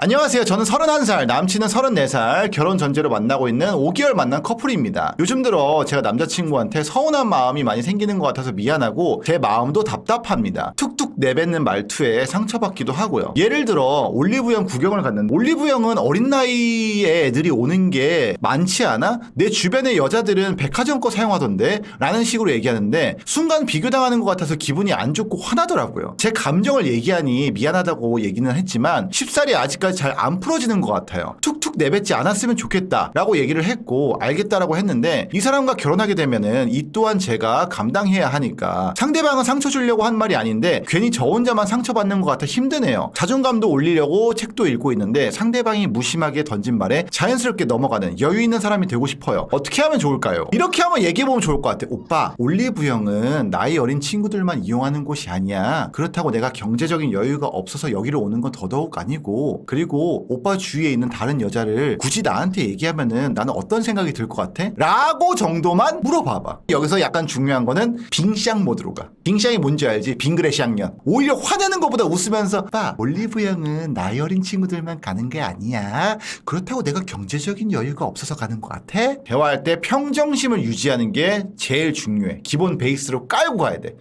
안녕하세요. 저는 31살, 남친은 34살, 결혼 전제로 만나고 있는 5개월 만난 커플입니다. 요즘 들어 제가 남자친구한테 서운한 마음이 많이 생기는 것 같아서 미안하고 제 마음도 답답합니다. 툭툭 내뱉는 말투에 상처받기도 하고요. 예를 들어 올리브영 구경을 갔는데 올리브영은 어린 나이에 애들이 오는 게 많지 않아? 내 주변의 여자들은 백화점 거 사용하던데? 라는 식으로 얘기하는데 순간 비교당하는 것 같아서 기분이 안 좋고 화나더라고요. 제 감정을 얘기하니 미안하다고 얘기는 했지만 쉽사리 아직까지 잘 안 풀어지는 것 같아요. 툭 툭 내뱉지 않았으면 좋겠다 라고 얘기를 했고 알겠다라고 했는데 이 사람과 결혼하게 되면은 이 또한 제가 감당해야 하니까 상대방은 상처 주려고 한 말이 아닌데 괜히 저 혼자만 상처받는 것 같아 힘드네요. 자존감도 올리려고 책도 읽고 있는데 상대방이 무심하게 던진 말에 자연스럽게 넘어가는 여유 있는 사람이 되고 싶어요. 어떻게 하면 좋을까요? 이렇게 한번 얘기해보면 좋을 것 같아. 오빠, 올리브영은 나이 어린 친구들만 이용하는 곳이 아니야. 그렇다고 내가 경제적인 여유가 없어서 여기로 오는 건 더더욱 아니고 그리고 오빠 주위에 있는 다른 여자 를 굳이 나한테 얘기하면은 나는 어떤 생각이 들 것 같아? 라고 정도만 물어봐봐. 여기서 약간 중요한 거는 빙샹 모드로 가. 빙샹이 뭔지 알지? 빙그레 샹년. 오히려 화내는 것보다 웃으면서 오빠 올리브영은 나이 어린 친구들만 가는 게 아니야. 그렇다고 내가 경제적인 여유가 없어서 가는 것 같아? 대화할 때 평정심을 유지하는 게 제일 중요해. 기본 베이스로 깔고 가야 돼.